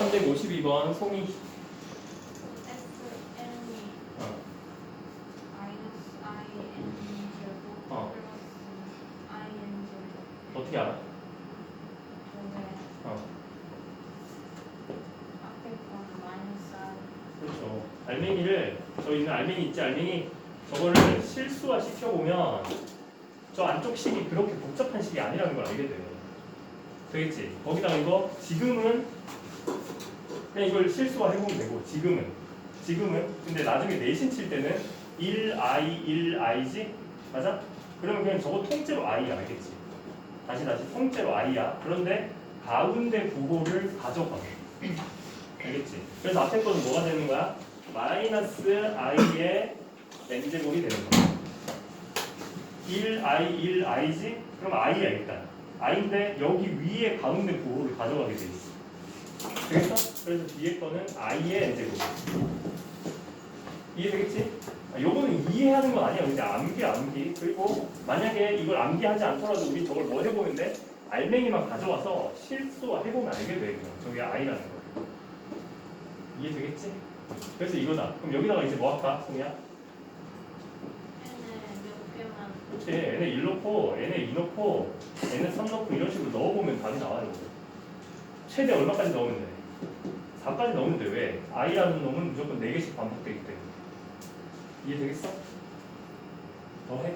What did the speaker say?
352번 송이 SN이 어. 어. 어떻게 알아? 어. 그렇죠. 알맹이를 저 있는 알맹이 있지 알맹이 저거를 실수화 시켜보면 저 안쪽 식이 그렇게 복잡한 식이 아니라는 걸 알게 돼요. 되겠지? 거기다가 이거 지금은 그냥 이걸 실수화 해보면 되고 지금은 지금은 근데 나중에 내신 칠 때는 1i 1i지 맞아? 그러면 그냥 저거 통째로 i야 알겠지? 다시 다시 통째로 i야. 그런데 가운데 부호를 가져가게. 알겠지? 그래서 앞에 거는 뭐가 되는 거야? 마이너스 i의 n제곱이 되는 거야. 1i 1i지? 그럼 i야 일단. i인데 여기 위에 가운데 부호를 가져가게 돼 있어. 되겠어? 그래서 뒤에 거는 i의 n제곱. 이해되겠지? 아, 요거는 이해하는 건 아니야. 근데 암기 암기. 그리고 만약에 이걸 암기하지 않더라도 우리 저걸 뭐 해보면 돼? 알맹이만 가져와서 실수와 해보면 알게 돼. 그냥 저게 i라는 거. 이해되겠지? 그래서 이거다. 그럼 여기다가 이제 뭐 할까, 송이야? 그렇지. n에 1 넣고, n에 2 넣고, n에 3 넣고 이런 식으로 넣어보면 답이 나와요. 최대 얼마까지 넣으면 돼? 4까지 넣으면 돼. 왜? i라는 놈은 무조건 4개씩 반복되기 때문에. 이해 되겠어? 더 해?